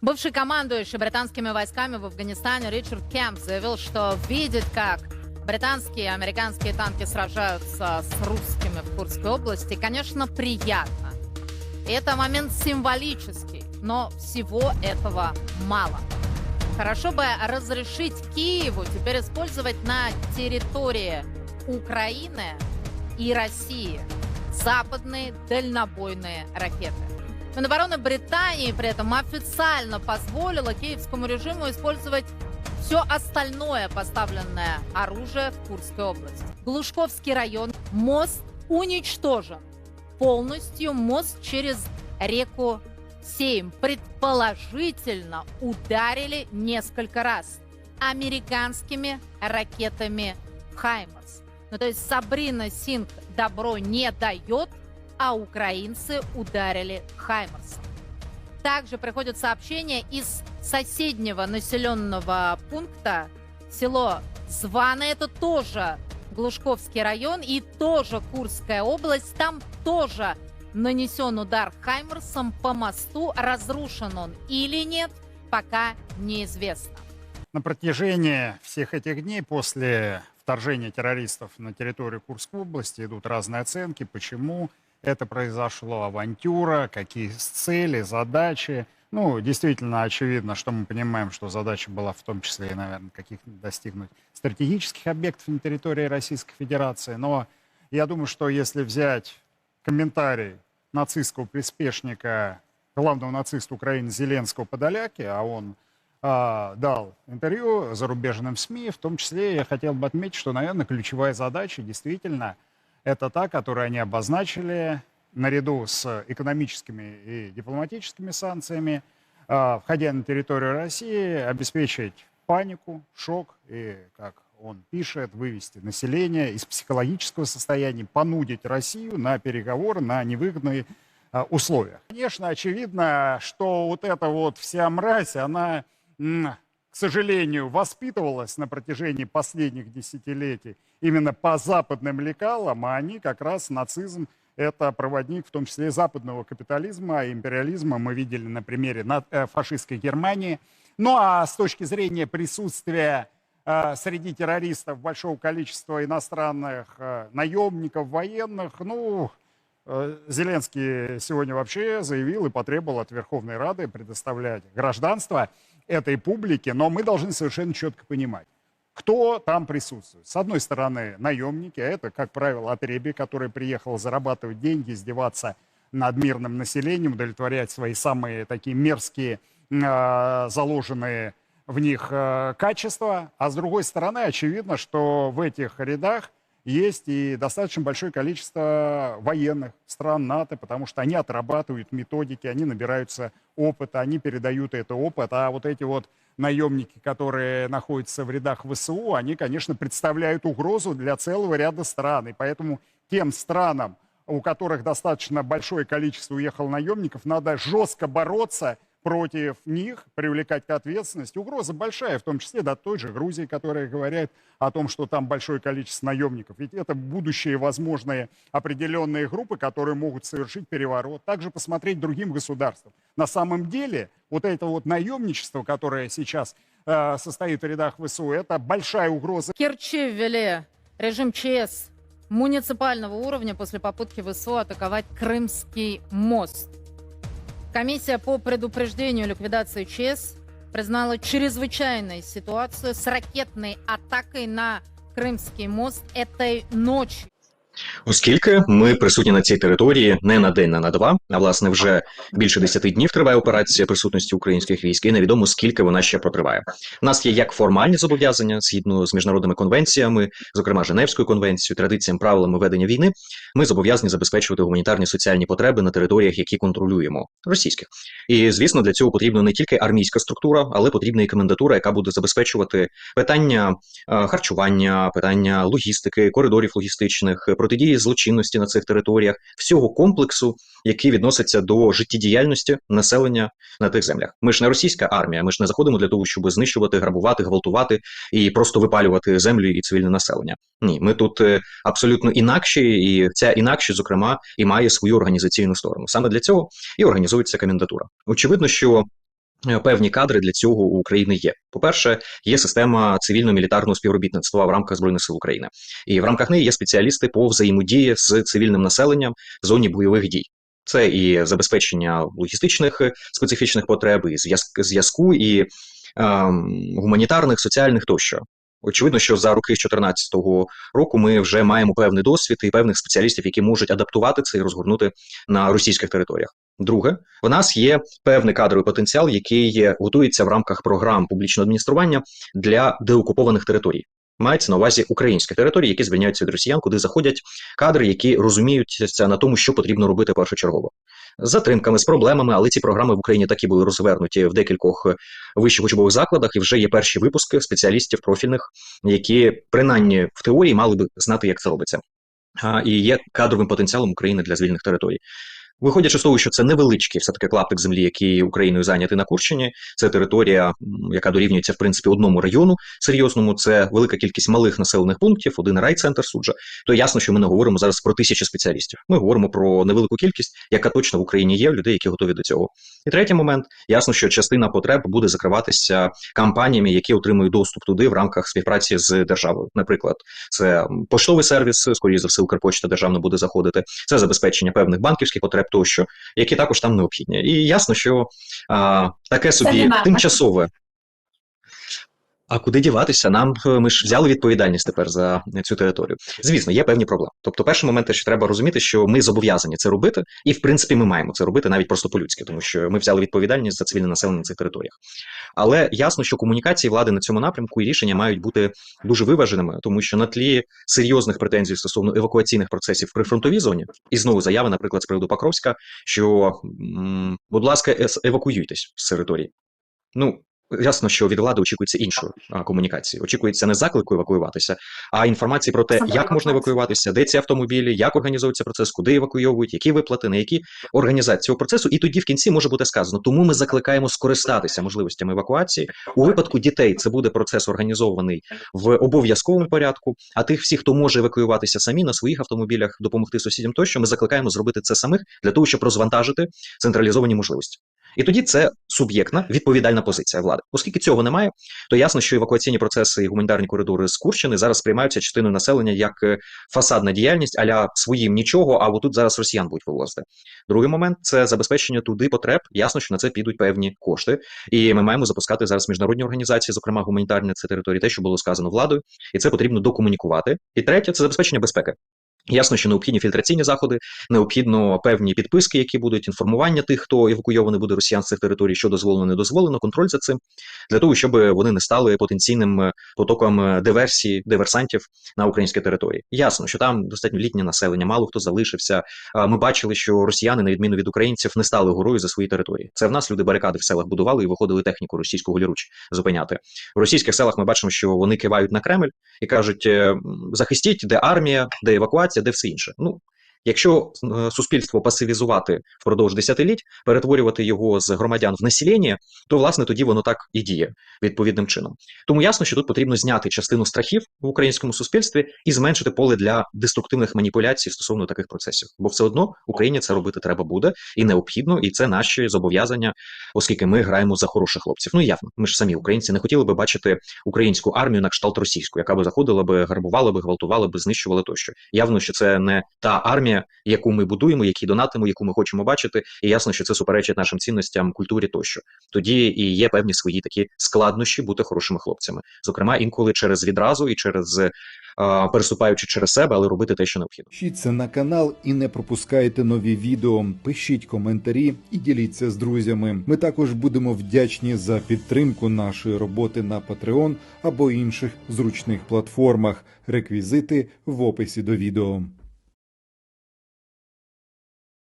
Бывший командующий британскими войсками в Афганистане Ричард Кемп заявил, что видит, как британские и американские танки сражаются с русскими в Курской области, конечно, приятно. И это момент символический, но всего этого мало. Хорошо бы разрешить Киеву теперь использовать на территории Украины и России западные дальнобойные ракеты. Минобороны Британии при этом официально позволила киевскому режиму использовать все остальное поставленное оружие в Курской области. Глушковский район, мост уничтожен. Полностью мост через реку Сейм предположительно ударили несколько раз американскими ракетами «Хаймарс». Ну, то есть Сабрина Синг добро не дает, а украинцы ударили «Хаймарсом». Также приходят сообщения из соседнего населенного пункта, село Звано, это тоже Глушковский район и тоже Курская область. Там тоже нанесен удар Хаймерсом по мосту. Разрушен он или нет, пока неизвестно. На протяжении всех этих дней после вторжения террористов на территорию Курской области идут разные оценки, почему это произошло, авантюра, какие цели, задачи. Ну, действительно очевидно, что мы понимаем, что задача была в том числе наверное, каких достигнуть стратегических объектов на территории Российской Федерации. Но я думаю, что если взять комментарий нацистского приспешника, главного нациста Украины Зеленского Подоляки, а он а, дал интервью зарубежным СМИ, в том числе я хотел бы отметить, что, наверное, ключевая задача действительно это та, которую они обозначили наряду с экономическими и дипломатическими санкциями, а, входя на территорию России, обеспечить панику, шок и, как он пишет, вывести население из психологического состояния, понудить Россию на переговоры на невыгодные а, условия. Конечно, очевидно, что вот эта вот вся мразь, она, к сожалению, воспитывалась на протяжении последних десятилетий именно по западным лекалам, а они как раз нацизм это проводник, в том числе западного капитализма, империализма. Мы видели на примере э, фашистской Германии. Ну а с точки зрения присутствия э, среди террористов большого количества иностранных э, наемников, военных, ну, Зеленский сегодня вообще заявил и потребовал от Верховной Рады предоставлять гражданство этой публике, но мы должны совершенно четко понимать, кто там присутствует. С одной стороны, наемники, а это, как правило, отребье, который приехал зарабатывать деньги, издеваться над мирным населением, удовлетворять свои самые такие мерзкие, э, заложенные в них э, качества. А с другой стороны, очевидно, что в этих рядах есть и достаточно большое количество военных стран НАТО, потому что они отрабатывают методики, они набираются опыта, они передают этот опыт, а вот эти вот наемники, которые находятся в рядах ВСУ, они, конечно, представляют угрозу для целого ряда стран. И поэтому тем странам, у которых достаточно большое количество уехало наемников, надо жестко бороться против них, привлекать к ответственности. Угроза большая, в том числе до той же Грузии, которая говорит о том, что там большое количество наемников. Ведь это будущие возможные определенные группы, которые могут совершить переворот. Также посмотреть другим государствам. На самом деле, вот это вот наемничество, которое сейчас э, состоит в рядах ВСУ, это большая угроза Керчи ввели режим ЧС муниципального уровня после попытки ВСУ атаковать Крымский мост. Комиссия по предупреждению и ликвидации ЧС признала чрезвычайную ситуацию с ракетной атакой на Крымский мост этой ночью. Оскільки ми присутні на цій території не на день, а на два, а власне вже більше 10 днів триває операція присутності українських військ, і невідомо скільки вона ще протриває. У нас є як формальні зобов'язання згідно з міжнародними конвенціями, зокрема Женевською конвенцією, традиціями, правилами ведення війни. Ми зобов'язані забезпечувати гуманітарні соціальні потреби на територіях, які контролюємо російських. І звісно, для цього потрібна не тільки армійська структура, але потрібна і комендатура, яка буде забезпечувати питання е, харчування, питання логістики, коридорів логістичних, протидії злочинності на цих територіях, всього комплексу, який відноситься до життєдіяльності населення на тих землях. Ми ж не російська армія, ми ж не заходимо для того, щоб знищувати, грабувати, гвалтувати і просто випалювати землю і цивільне населення. Ні, ми тут е, абсолютно інакші, і ця інакші, зокрема, і має свою організаційну сторону. Саме для цього і організується комендатура. Очевидно, що певні кадри для цього у України є. По-перше, є система цивільно-мілітарного співробітництва в рамках збройних сил України, і в рамках неї є спеціалісти по взаємодії з цивільним населенням в зоні бойових дій. Це і забезпечення логістичних е, специфічних потреб, і зв'язк- зв'язку, і ем, гуманітарних, соціальних тощо. Очевидно, що за роки з 2014 року ми вже маємо певний досвід і певних спеціалістів, які можуть адаптувати це і розгорнути на російських територіях. Друге, в нас є певний кадровий потенціал, який готується в рамках програм публічного адміністрування для деокупованих територій. Мається на увазі українських територій, які звільняються від росіян, куди заходять кадри, які розуміються на тому, що потрібно робити першочергово. З затримками, з проблемами, але ці програми в Україні так і були розвернуті в декількох вищих учбових закладах, і вже є перші випуски спеціалістів профільних, які принаймні в теорії мали би знати, як це робиться. І є кадровим потенціалом України для звільнених територій. Виходячи з того, що це невеличкий все таки клаптик землі, який Україною зайнятий на Курщині, це територія, яка дорівнюється в принципі одному району серйозному. Це велика кількість малих населених пунктів, один райцентр суджа. То ясно, що ми не говоримо зараз про тисячі спеціалістів. Ми говоримо про невелику кількість, яка точно в Україні є, людей, які готові до цього. І третій момент ясно, що частина потреб буде закриватися компаніями, які отримують доступ туди в рамках співпраці з державою. Наприклад, це поштовий сервіс, скоріше за все, Укрпочта державна буде заходити. Це забезпечення певних банківських потреб тощо, які також там необхідні. І ясно, що а, таке собі тимчасове. А куди діватися? Нам е, ми ж взяли відповідальність тепер за цю територію. Звісно, є певні проблеми. Тобто, перший момент, що треба розуміти, що ми зобов'язані це робити, і в принципі ми маємо це робити навіть просто по-людськи, тому що ми взяли відповідальність за цивільне населення на цих територіях. Але ясно, що комунікації влади на цьому напрямку і рішення мають бути дуже виваженими, тому що на тлі серйозних претензій стосовно евакуаційних процесів при фронтовій зоні, і знову заяви, наприклад, з приводу Покровська, що, будь ласка, евакуюйтесь з території. Ну, ясно, що від влади очікується іншої комунікації. Очікується не заклику евакуюватися, а інформації про те, Саме як можна евакуюватися, де ці автомобілі, як організовується процес, куди евакуйовують, які виплати, на які організації цього процесу. І тоді в кінці може бути сказано. Тому ми закликаємо скористатися можливостями евакуації. У випадку дітей це буде процес організований в обов'язковому порядку. А тих всіх, хто може евакуюватися самі на своїх автомобілях, допомогти сусідям, тощо ми закликаємо зробити це самих для того, щоб розвантажити централізовані можливості. І тоді це суб'єктна відповідальна позиція влади. Оскільки цього немає, то ясно, що евакуаційні процеси і гуманітарні коридори з Курщини зараз сприймаються частиною населення як е, фасадна діяльність, аля своїм нічого, а отут зараз росіян будуть вивозити. Другий момент це забезпечення туди потреб. Ясно, що на це підуть певні кошти, і ми маємо запускати зараз міжнародні організації, зокрема гуманітарні це території, те, що було сказано владою, і це потрібно докомунікувати. І третє це забезпечення безпеки. Ясно, що необхідні фільтраційні заходи, необхідно певні підписки, які будуть інформування тих, хто евакуйований буде росіян з цих територій, що дозволено, не дозволено, контроль за цим, для того, щоб вони не стали потенційним е, потоком е, диверсії, диверсантів на українській території. Ясно, що там достатньо літнє населення, мало хто залишився. Ми бачили, що росіяни, на відміну від українців, не стали горою за свої території. Це в нас люди барикади в селах будували і виходили техніку російського ліруч зупиняти. В російських селах ми бачимо, що вони кивають на Кремль і кажуть: е, захистіть, де армія, де евакуація, де все інше. Ну. Якщо е, суспільство пасивізувати впродовж десятиліть, перетворювати його з громадян в населення, то власне тоді воно так і діє відповідним чином. Тому ясно, що тут потрібно зняти частину страхів в українському суспільстві і зменшити поле для деструктивних маніпуляцій стосовно таких процесів. Бо все одно Україні це робити треба буде і необхідно, і це наші зобов'язання, оскільки ми граємо за хороших хлопців. Ну явно, ми ж самі українці не хотіли би бачити українську армію на кшталт російську, яка би заходила би, грабувала би, гвалтувала би, знищувала тощо. Явно, що це не та армія, яку ми будуємо, які донатимо, яку ми хочемо бачити, і ясно, що це суперечить нашим цінностям, культурі тощо. Тоді і є певні свої такі складнощі бути хорошими хлопцями, зокрема інколи через відразу і через е, переступаючи через себе, але робити те, що необхідно. Підпишіться на канал і не пропускайте нові відео. Пишіть коментарі і діліться з друзями. Ми також будемо вдячні за підтримку нашої роботи на Patreon або інших зручних платформах. Реквізити в описі до відео.